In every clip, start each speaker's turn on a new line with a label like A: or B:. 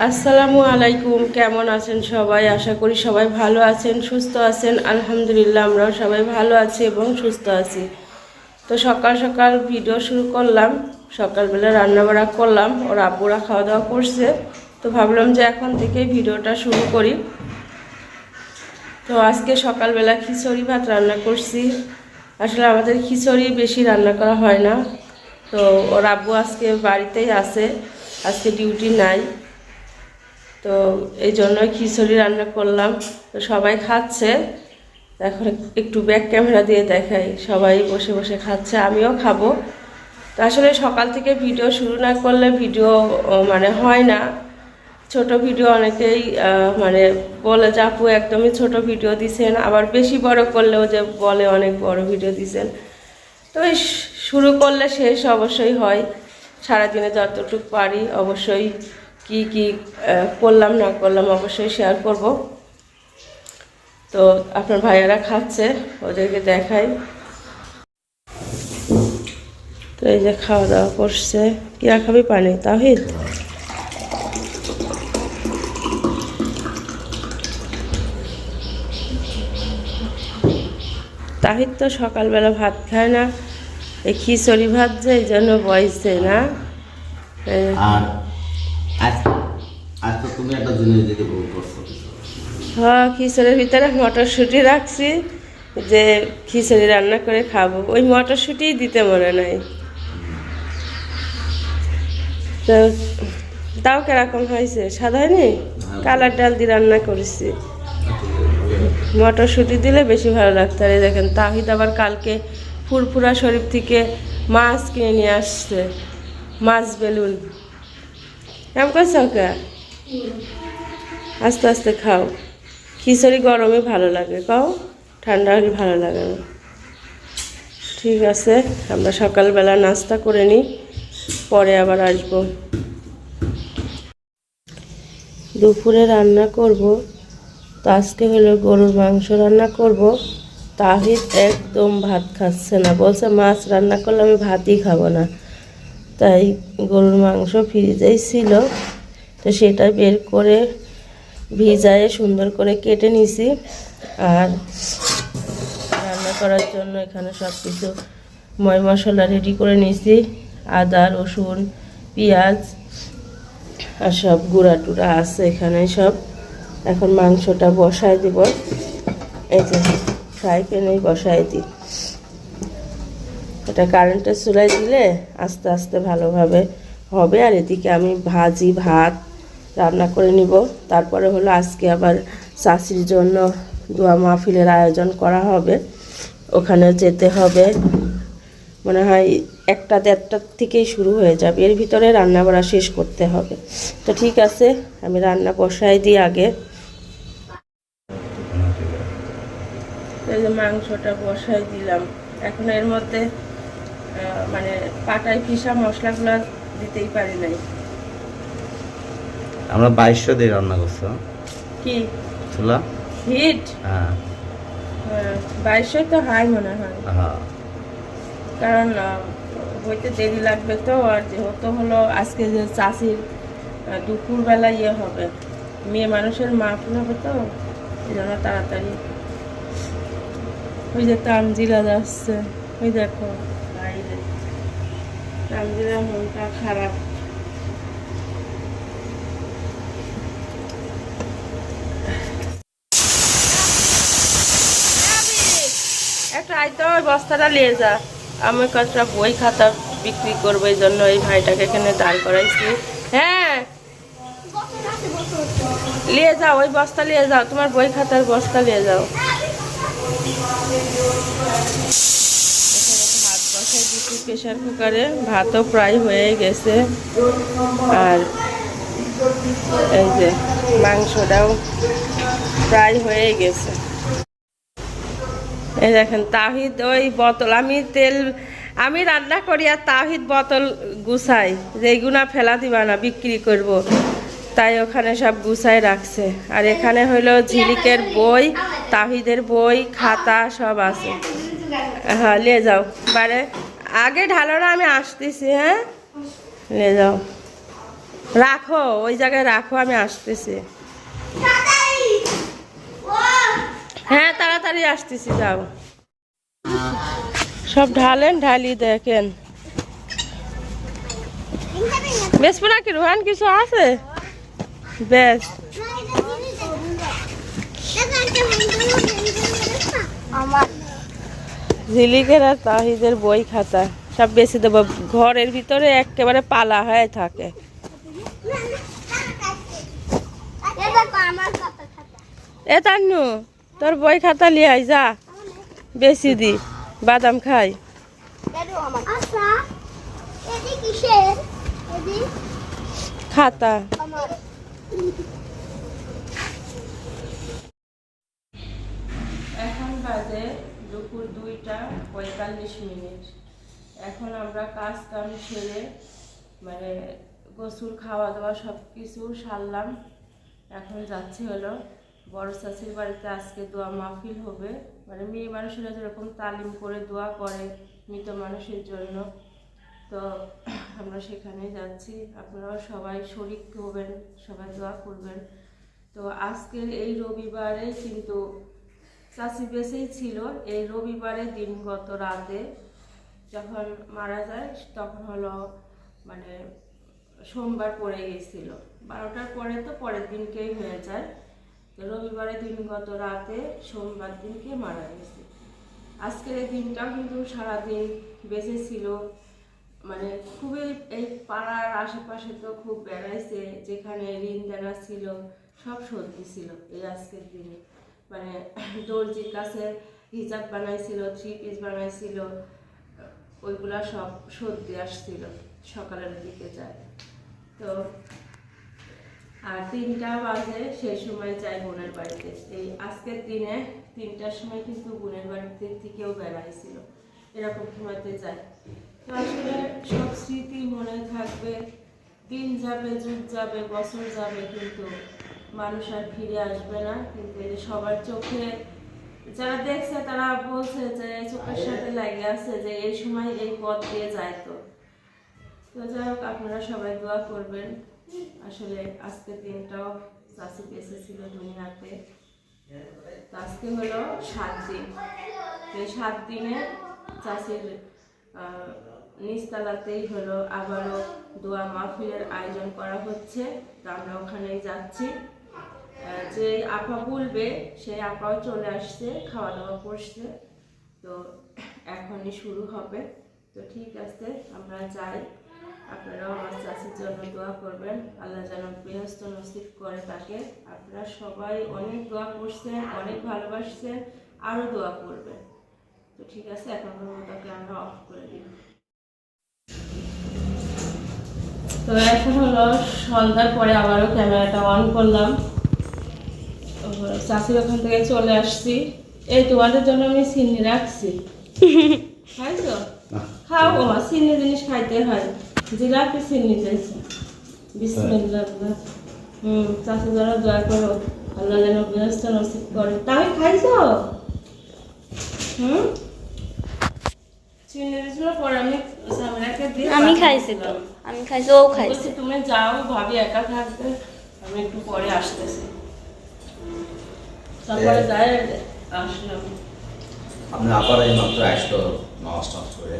A: আসসালামু আলাইকুম, কেমন আছেন সবাই? আশা করি সবাই ভালো আছেন, সুস্থ আছেন। আলহামদুলিল্লাহ, আমরাও সবাই ভালো আছি এবং সুস্থ আছি। তো সকাল সকাল ভিডিও শুরু করলাম, সকালবেলা রান্না বাড়া করলাম, ওর আব্বুরা খাওয়া দাওয়া করছে। তো ভাবলাম যে এখন থেকে ভিডিওটা শুরু করি। তো আজকে সকালবেলা খিচুড়ি ভাত রান্না করছি। আসলে আমাদের খিচুড়ি বেশি রান্না করা হয় না। তো ওর আব্বু আজকে বাড়িতেই আছে, আজকে ডিউটি নাই। তো এই জন্যই খিচুড়ি রান্না করলাম। তো সবাই খাচ্ছে। এখন একটু ব্যাক ক্যামেরা দিয়ে দেখাই। সবাই বসে বসে খাচ্ছে, আমিও খাব। তো আসলে সকাল থেকে ভিডিও শুরু না করলে ভিডিও মানে হয় না। ছোট ভিডিও অনেকেই মানে বলে যে, আপু, একদমই ছোট ভিডিও দিছেন। আবার বেশি বড় করলেও যে বলে অনেক বড় ভিডিও দিছেন। তো শুরু করলে শেষ অবশ্যই হয়। সারাদিনে যতটুকু পারি অবশ্যই কি কি করলাম, না করলাম অবশ্যই শেয়ার করব। তো আপনার ভাইয়ারা খাচ্ছে, ওদেরকে দেখাই। তো এই যে খাওয়া দাওয়া করছে। কি খাবি পানি? তাহিদ? তাহিদ তো সকালবেলা ভাত খায় না, এই খিচড়ি ভাত যে এই জন্য বয়সে না।
B: আজ আজ তো তুমি একটা জিনিস দিতে বউ করছ।
A: হ্যাঁ খিচুড়ির ভিতরে মটরশুঁটি রাখছি যে খিচুড়ি রান্না করে খাব। ওই মটরশুঁটিই দিতে মনে নাই। তো তাও কীরকম হয়েছে? সাদা হয়নি? কালার ডাল দিয়ে রান্না করেছি। মটরশুঁটি দিলে বেশি ভালো লাগতো। আর দেখেন তাহিদ আবার কালকে ফুরফুরা শরীফ থেকে মাছ কিনে নিয়ে আসছে। মাছ বেলুন। কেমন করছ আস্তে আস্তে খাও খিচুড়ি গরমে ভালো লাগে খাও ঠান্ডা হলে ভালো লাগে না ঠিক আছে আমরা সকালবেলা নাস্তা করে নিই পরে আবার আসব দুপুরে রান্না করব তো আজকে হলো গরুর মাংস রান্না করব তাহিদ একদম ভাত খাচ্ছে না বলছে মাছ রান্না করলে আমি ভাতই খাব না তাই গরুর মাংস ফ্রিজেই ছিল। তো সেটা বের করে ভিজায়ে সুন্দর করে কেটে নিছি। আর রান্না করার জন্য এখানে সব কিছু ময় মশলা রেডি করে নিছি। আদা, রসুন, পেঁয়াজ আর সব গুঁড়া টুড়া আছে এখানে সব। এখন মাংসটা বসায় দিব। এই যে ফ্রাই প্যানেই বসায় দিই এটা কারেন্টের চুলায় দিলে আস্তে আস্তে ভালোভাবে হবে। আর এদিকে আমি ভাজি ভাত রান্না করে নিব। তারপরে হলো আজকে আবার চাষির জন্য দোয়া মাহফিলের আয়োজন করা হবে। ওখানে যেতে হবে। মনে হয় একটা দেড়টার থেকেই শুরু হয়ে যাবে। এর ভিতরে রান্না বাড়া শেষ করতে হবে। তো ঠিক আছে, আমি রান্না বসাই দিই আগে। মাংসটা বসাই দিলাম। এখন এর মধ্যে মানে পাটায় পিসা মশলাগুলো দিতেই পারি নাই।
B: আমরা বাইশশো দিয়ে রান্না করছ?
A: কি?
B: চুলা?
A: হিট?
B: হ্যাঁ।
A: তো হাই মনে হয়।
B: হ্যাঁ।
A: কারণ হইতে দেরি লাগবে তো আর যেহেতু হলো আজকে যে চাষির দুপুরবেলা ইয়ে হবে মেয়ে মানুষের মাহফিল হবে তো এই জন্য তাড়াতাড়ি। ওই যে তামজিরা যাচ্ছে ওই দেখো। বাইরে তামজিরা মনটা খারাপ। একটা আইতো ওই বস্তাটা নিয়ে যা। আমি কতটা বই খাতা বিক্রি করব এই জন্য এই ভাইটাকে এখানে দাঁড় করাইছি। হ্যাঁ। নিয়ে যাও, ওই বস্তা নিয়ে যাও, তোমার বই খাতার বস্তা নিয়ে যাও। প্রেশার কুকারে ভাতও প্রায় হয়ে গেছে। আর এই যে মাংসটাও প্রায় হয়ে গেছে। এই দেখেন, তাহিদ ওই বোতল, আমি তেল, আমি রান্না করি আর তাহিদ বোতল গুছাই। যে এইগুনা ফেলা দিবা না, বিক্রি করব। তাই ওখানে সব গুছাই রাখছে। আর এখানে হইল ঝিলিকের বই, তাহিদের বই, খাতা সব আছে। হ্যাঁ নিয়ে যাও। বারে আগে ঢালো না আমি আসতেছি হ্যাঁ? নিয়ে যাও। রাখো, ওই জায়গায় রাখো, আমি আসতেছি। হ্যাঁ তাড়াতাড়ি আসতেছি, যাও। সব ঢালেন, ঢালি দেখেন। বেসবো কি রোহান, কিছু আছে? বেশ। ঝিলিকের আর তাহিদের বই খাতা সব বেশি দেবো। ঘরের ভিতরে একেবারে পালা হয়ে থাকে।
C: এ
A: তান্নু, তোর বই খাতা লিয়াই যা। বেশি দি। বাদাম খাই। খাতা। এখন বাজে দুপুর দুইটা পঁয়তাল্লিশ মিনিট। এখন আমরা কাজ কাম সেরে মানে গোসল খাওয়া দাওয়া সব কিছু সারলাম। এখন যাচ্ছি হলো বড় চাষির বাড়িতে। আজকে দোয়া মাহফিল হবে। মানে মেয়ে মানুষেরা যেরকম তালিম করে দোয়া করে মৃত মানুষের জন্য। তো আমরা সেখানে যাচ্ছি। আপনারাও সবাই শরিক হবেন, সবাই দোয়া করবেন। তো আজকের এই রবিবারে কিন্তু চাষি বেঁচেই ছিল। এই রবিবারে দিনগত রাতে যখন মারা যায়, তখন হলো মানে সোমবার পড়ে গেছিল। বারোটার পরে তো পরের দিনকেই হয়ে যায়। তো রবিবারে দিনগত রাতে সোমবার দিনকে মারা গেছে। আজকের এই দিনটাও কিন্তু সারাদিন বেঁচে ছিল। মানে খুবই এই পাড়ার আশেপাশে তো খুব বেড়াইছে, যেখানে ঋণ দেনা ছিল, সব সত্যি ছিল এই আজকের দিনে। মানে দর্জির কাছে হিজাব বানাইছিল থ্রি পিস বানাইছিল, ওইগুলা সব সর্দি আসছিল, সকালের দিকে যায়। তো আর তিনটা বাজে, সেই সময় যাই বোনের বাড়িতে। এই আজকের দিনে তিনটার সময় কিন্তু বোনের বাড়িতে থেকেও বেড়াইছিল, এরকম সময়তে যায় তো আসলে সব স্মৃতি মনে থাকবে, দিন যাবে, যুগ যাবে, বছর যাবে কিন্তু মানুষ আর ফিরে আসবে না। কিন্তু এই যে সবার চোখে যারা দেখছে তারা বলছে যে চোখের সাথে লাগে আছে যে এই সময় এই পথ দিয়ে যায় তো। তো যাই হোক আপনারা সবাই দোয়া করবেন। আসলে আজকের দিনটাও চাষি বেঁচে ছিল দুনিয়াতে। আজকে হলো সাত দিন। এই সাত দিনে চাষির আহ, নিচতলাতেই হলো আবারও দোয়া মাহফিলের আয়োজন করা হচ্ছে। তো আমরা ওখানেই যাচ্ছি। যে আপা বলবে, সেই আপাও চলে আসছে খাওয়া দাওয়া করছে। তো এখনই শুরু হবে। তো ঠিক আছে, আমরা যাই। আপনারাও আমার চাষির জন্য দোয়া করবেন। আল্লাহ যেন বৃহস্ত নসিব করে তাকে। আপনারা সবাই অনেক দোয়া করছেন, অনেক ভালোবাসছেন, আরও দোয়া করবেন। তো ঠিক আছে এখন তাকে আমরা অফ করে দিই। তো এখন হলো সন্ধ্যার পরে আবারও ক্যামেরাটা অন করলাম। চাষির ওখান থেকে চলে আসছি। এই তোমাদের জন্য আমি চিনি রাখছি। খাইছো খাও বাবা চিনি জিনিস খাইতে হয়। জিলাপি চিনি চাইছে। বিসমিল্লাহ। হুম চাষি যারা দয়া করো আল্লাহ যেন ব্যবস্থা নসিব করে। তাই খাইছো? হুম? চিনি দিয়েছিল পরে আমি
D: খাইছি তো। আমি খাইছি ও
A: তুমি যাও ভাবি একা থাকবে। আমি একটু পরে আসতেছি। তারপরে যাই আসলাম।
B: আপনি আবার এই মাত্র আসলো নামাজ টামাজ করে।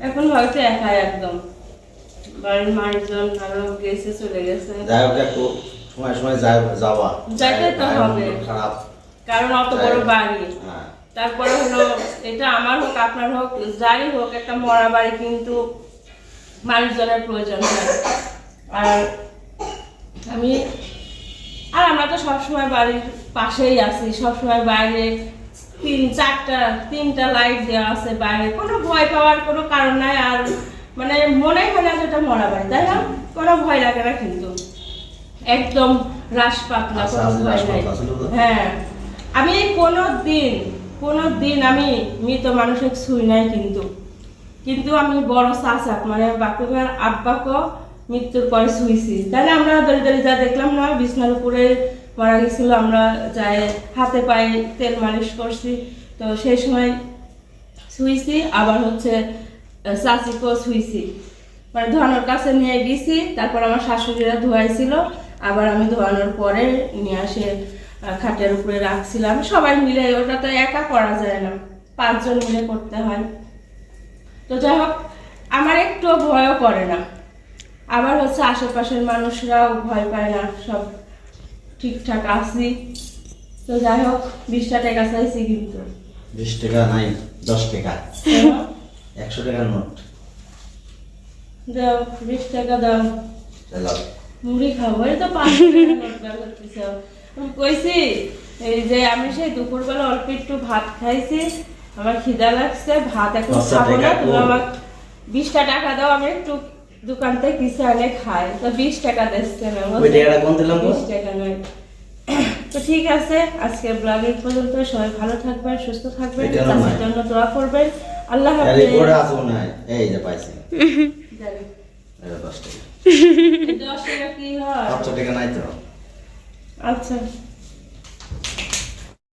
A: এখন হয়তো একাই একদম। বাড়ির মানুষজন আরও গেছে চলে গেছে।
B: যাই হোক একটু সময় সময় যাওয়া।
A: যাইতে তো হবে।
B: খারাপ।
A: কারণ অত বড় বাড়ি।
B: হ্যাঁ।
A: তারপরে হলো এটা আমার হোক আপনার হোক যারই হোক একটা মরা বাড়ি কিন্তু মানুষজনের প্রয়োজন হয়। আর আমি আর আমরা তো সবসময় বাড়ির পাশেই আছি সবসময় বাইরে তিন চারটা তিনটা লাইট দেওয়া আছে বাইরে। কোনো ভয় পাওয়ার কোনো কারণ নাই আর মানে মনে হয় না যে এটা মরা বাড়ি তাই না? কোনো ভয় লাগে না কিন্তু। একদম হ্রাস পাতলা
B: আচ্ছা,
A: কোনো ভয় নাই? হ্যাঁ। আমি কোনো দিন কোনো দিন আমি মৃত মানুষের ছুঁই নাই কিন্তু। কিন্তু আমি বড় চাচাক মানে ভাইয়ের আব্বাকে মৃত্যুর পরে ছুঁইছি তাহলে আমরা দড়ি যা দেখলাম না, বিছনার উপরে মারা গেছিল, আমরা যাই হাতে পায়ে তেল মালিশ করছি। তো সেই সময় ছুঁইছি আবার হচ্ছে চাচিকেও ছুঁইছি মানে ধোয়ানোর কাছে নিয়ে গেছি, তারপর আমার শাশুড়িরা ধোয়াইছিল, আবার আমি ধোয়ানোর পরে নিয়ে আসে খাটের উপরে রাখছিলাম। সবাই মিলে, ওটা তো একা করা যায় না, পাঁচজন মিলে করতে হয়। তো যাই হোক, আমার একটু ভয়ও করে না। আবার হচ্ছে আশেপাশের মানুষরাও ভয় পায় না সব ঠিকঠাক আসি তো যাই হোক বিশটা টাকা চাইছি কিন্তু।
B: বিশ টাকা নাই দশ টাকা। একশো টাকার নোট।
A: দাও বিশ টাকা দাও। মুড়ি খাব এই তো। আমি কইছি এই যে আমি সেই দুপুরবেলা অল্প একটু ভাত খাইছি আমার খিদা লাগছে ভাত এখন খাব না তুমি। আমার বিশটা টাকা দাও আমি একটু দোকান থেকে কিছু আনে খাই তো বিশ টাকা দিচ্ছে? বিশ টাকা নয়। তো ঠিক আছে আজকে ব্লগের পর্যন্ত। সবাই ভালো থাকবেন সুস্থ থাকবেন চাষের জন্য দোয়া করবেন। আল্লাহ হাফেজ।
B: এই যে পাইছি। দশ টাকা।
A: এই দশ টাকা কি হয়?
B: টাকা নাই তো।
A: আচ্ছা।